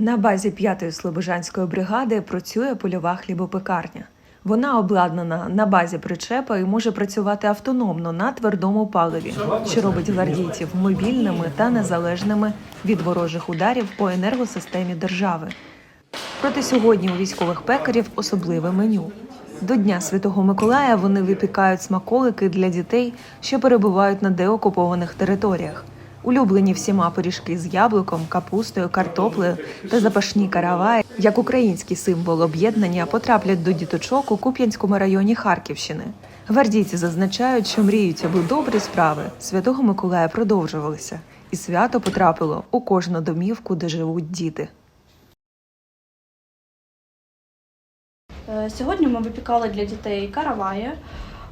На базі 5-ї Слобожанської бригади працює польова хлібопекарня. Вона обладнана на базі причепа і може працювати автономно на твердому паливі, що робить гвардійців мобільними та незалежними від ворожих ударів по енергосистемі держави. Проте сьогодні у військових пекарів особливе меню. До Дня Святого Миколая вони випікають смаколики для дітей, що перебувають на деокупованих територіях. Улюблені всіма пиріжки з яблуком, капустою, картоплею та запашні караваї, як український символ об'єднання, потраплять до діточок у Куп'янському районі Харківщини. Гвардійці зазначають, що мріють, аби добрі справи Святого Миколая продовжувалися, і свято потрапило у кожну домівку, де живуть діти. Е, Сьогодні ми випікали для дітей караваї,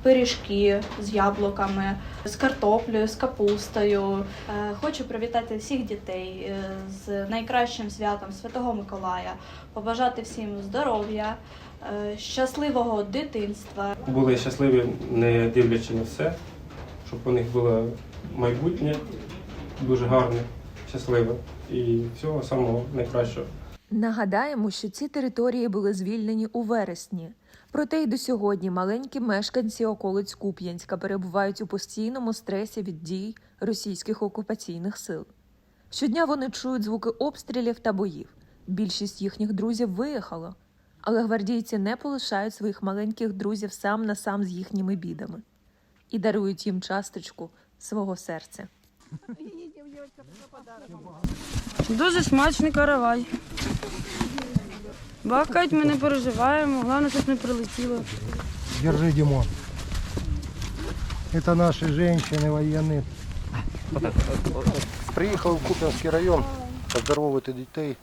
пиріжки з яблуками, з картоплею, з капустою. Е, Хочу привітати всіх дітей е, з найкращим святом Святого Миколая, побажати всім здоров'я, е, щасливого дитинства. були щасливі, не дивлячи на все, щоб у них було майбутнє дуже гарне, щасливе і всього самого найкращого. Нагадаємо, що ці території були звільнені у вересні. Проте й до сьогодні маленькі мешканці околиць Куп'янська перебувають у постійному стресі від дій російських окупаційних сил. Щодня вони чують звуки обстрілів та боїв. Більшість їхніх друзів виїхало, але гвардійці не полишають своїх маленьких друзів сам на сам з їхніми бідами і дарують їм часточку свого серця. Дуже смачний каравай. Бакають, ми не переживаємо, головне, щоб не прилетіло. Держи, Димон. Это наши женщины военные. Приїхав в Куп'янський район поздоровити дітей,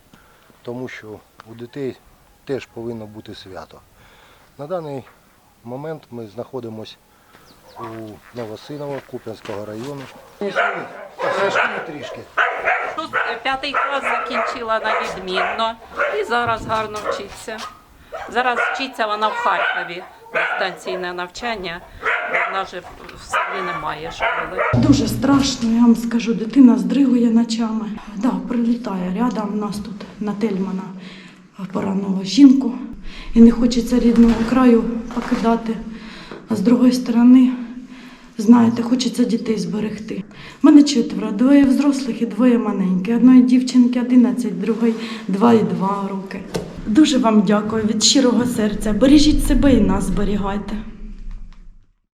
тому що у дітей теж повинно бути свято. На даний момент ми знаходимося у Новосиново Куп'янського району. Пошли трішки. Ну, П'ятий клас закінчила на відмінно і зараз гарно вчиться. Зараз вчиться вона в Харкові, дистанційне навчання. Вона вже в селі немає школи. Дуже страшно, я вам скажу, дитина здригує ночами. Да, прилітає рядом. У нас тут на Тельмана поранило жінку. І не хочеться рідного краю покидати. А з другої сторони, знаєте, хочеться дітей зберегти. У мене четверо, двоє взрослих і двоє маленьких. Одної дівчинки 11, другої 2 і 2 роки. Дуже вам дякую від щирого серця. Бережіть себе і нас зберігайте.